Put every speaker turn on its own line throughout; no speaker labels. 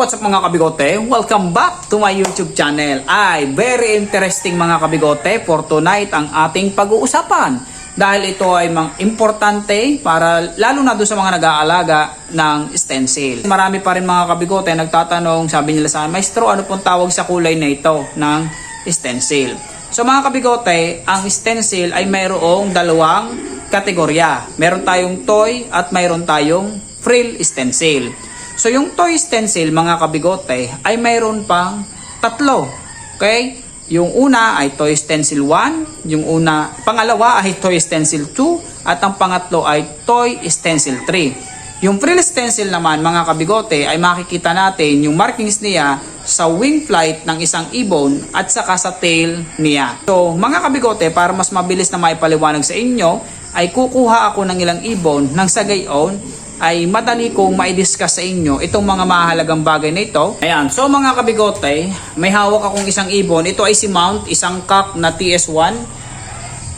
what's up mga kabigote? Welcome back to my YouTube channel. Ay, very interesting mga kabigote for tonight ang ating pag-uusapan. Dahil ito ay mang importante para lalo na doon sa mga nag-aalaga ng stencil. Marami pa rin mga kabigote nagtatanong, sabi nila sa Maestro, ano pong tawag sa kulay na ito ng stencil? So mga kabigote, ang stencil ay mayroong dalawang kategorya. Meron tayong toy at mayroon tayong frill stencil. So yung toy stencil mga kabigote ay mayroon pang tatlo. Okay? Yung una ay toy stencil 1, yung una, pangalawa ay toy stencil 2 at ang pangatlo ay toy stencil 3. Yung frill stencil naman mga kabigote ay makikita natin yung markings niya sa wing flight ng isang ibon at saka sa tail niya. So mga kabigote para mas mabilis na maipaliwanag sa inyo ay kukuha ako ng ilang ibon nang sa gayon ay madali kong ma-discuss sa inyo itong mga mahalagang bagay na ito. Ayan, so mga kabigote, may hawak akong isang ibon. Ito ay si Mount, isang cock na TS1.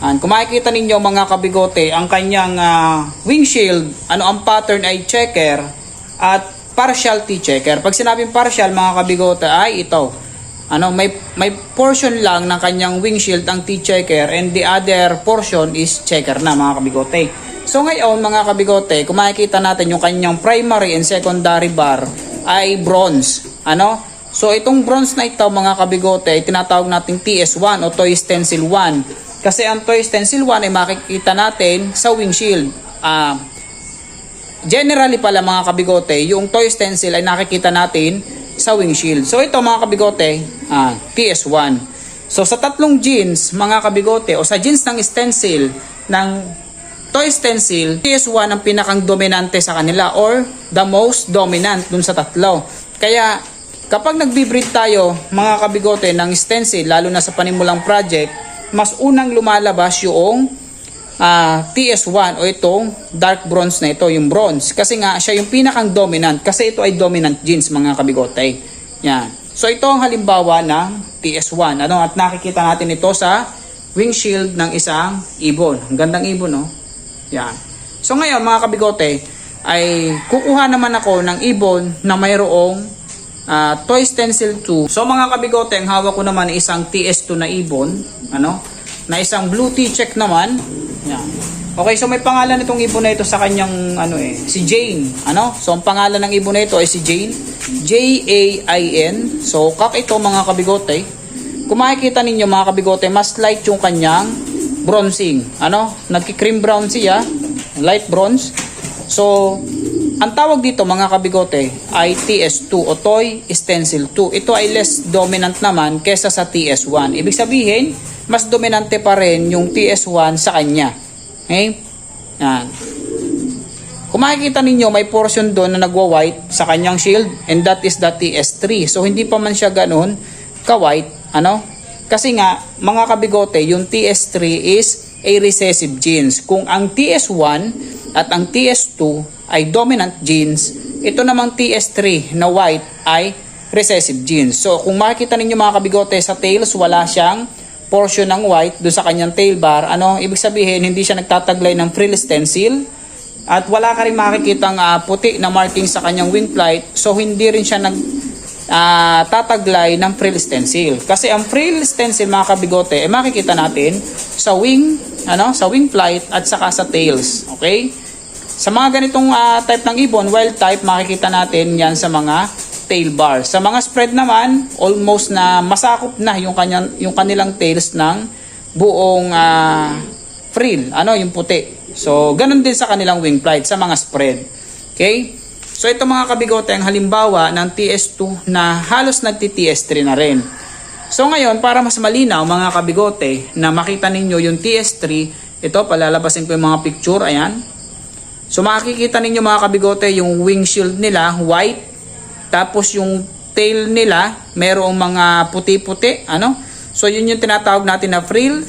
Ayan, kung makikita ninyo mga kabigote, ang kanyang ah, windshield, ano ang pattern ay checker at partial T-checker. Pag sinabing partial mga kabigote ay ito. Ano, may may portion lang ng kanyang windshield ang T-checker and the other portion is checker na mga kabigote. So ngayon mga kabigote, kung makikita natin yung kanyang primary and secondary bar ay bronze. Ano? So itong bronze na ito mga kabigote, tinatawag nating TS1 o Toy Stencil 1. Kasi ang Toy Stencil 1 ay makikita natin sa windshield. Ah, generally pala mga kabigote, yung Toy Stencil ay nakikita natin sa windshield. So ito mga kabigote, ah, TS1. So sa tatlong jeans mga kabigote o sa jeans ng stencil ng toy stencil, TS1 ang pinakang dominante sa kanila or the most dominant dun sa tatlo. Kaya kapag nagbi-breed tayo mga kabigote ng stencil lalo na sa panimulang project, mas unang lumalabas yung ah, TS1 o itong dark bronze na ito, yung bronze. Kasi nga siya yung pinakang dominant kasi ito ay dominant genes mga kabigote. Yan. So ito ang halimbawa ng TS1. Ano? At nakikita natin ito sa windshield ng isang ibon. Ang gandang ibon, no? Yan. So ngayon mga kabigote, ay kukuha naman ako ng ibon na mayroong ah, toy stencil 2. So mga kabigote, ang hawak ko naman isang TS2 na ibon, ano? Na isang blue T-check naman. Yan. Okay, so may pangalan itong ibon na ito sa kanyang ano eh, si Jane, ano? So ang pangalan ng ibon na ito ay si Jane, J A I N. So kak ito mga kabigote. Kung makikita ninyo mga kabigote, mas light yung kanyang bronzing. Ano? Nagki-cream brown siya, light bronze. So, ang tawag dito mga kabigote ay TS2 o Toy Stencil 2. Ito ay less dominant naman kesa sa TS1. Ibig sabihin, mas dominante pa rin yung TS1 sa kanya. Okay? Yan. Kung makikita ninyo, may portion doon na nagwa-white sa kanyang shield and that is the TS3. So, hindi pa man siya ganun ka-white. Ano? Kasi nga, mga kabigote, yung TS3 is a recessive genes. Kung ang TS1 at ang TS2 ay dominant genes, ito namang TS3 na white ay recessive genes. So, kung makikita ninyo mga kabigote sa tails, wala siyang portion ng white do sa kanyang tail bar. Ano? Ibig sabihin, hindi siya nagtataglay ng frill stencil at wala ka rin makikitang ah, puti na marking sa kanyang wing plate. So, hindi rin siya nag ah, tataglay ng frill stencil. Kasi ang frill stencil mga kabigote, eh, makikita natin sa wing, ano, sa wing flight at saka sa tails. Okay? Sa mga ganitong ah, type ng ibon, wild type, makikita natin yan sa mga tail bar. Sa mga spread naman, almost na masakop na yung, kanyang, yung kanilang tails ng buong ah, frill, ano, yung puti. So, ganun din sa kanilang wing flight, sa mga spread. Okay? So, ito mga kabigote, ang halimbawa ng TS2 na halos nagti-TS3 na rin. So, ngayon, para mas malinaw mga kabigote, na makita ninyo yung TS3, ito, palalabasin ko yung mga picture, ayan. So makikita ninyo mga kabigote yung windshield nila white. Tapos yung tail nila merong mga puti-puti ano? So yun yung tinatawag natin na frill.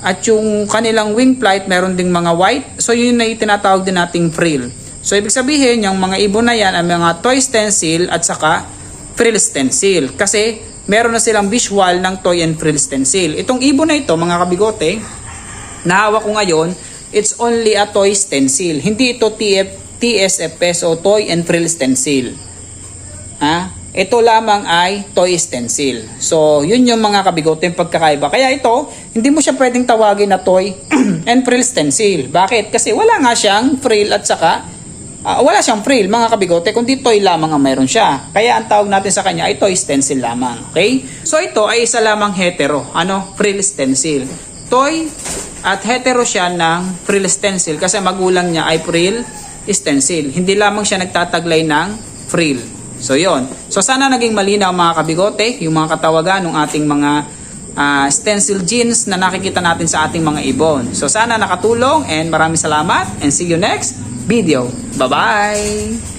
At yung kanilang wing flight meron ding mga white. So yun yung tinatawag din nating frill so ibig sabihin yung mga ibon na yan ang mga toy stencil at saka frill stencil kasi meron na silang visual ng toy and frill stencil itong ibon na ito mga kabigote na hawak ko ngayon it's only a toy stencil. Hindi ito TF, TSFS o Toy and Frill Stencil. Ha? ito lamang ay toy stencil. So, yun yung mga kabigote yung pagkakaiba. Kaya ito, hindi mo siya pwedeng tawagin na toy and frill stencil. Bakit? Kasi wala nga siyang frill at saka ah, wala siyang frill mga kabigote, kundi toy lamang ang mayroon siya. Kaya ang tawag natin sa kanya ay toy stencil lamang. Okay? So, ito ay isa lamang hetero. Ano? Frill stencil. Toy at hetero siya ng frill stencil kasi magulang niya ay frill stencil. Hindi lamang siya nagtataglay ng frill. So yon. So sana naging malinaw mga kabigote, yung mga katawagan ng ating mga ah, stencil jeans na nakikita natin sa ating mga ibon. So sana nakatulong and maraming salamat and see you next video. Bye-bye!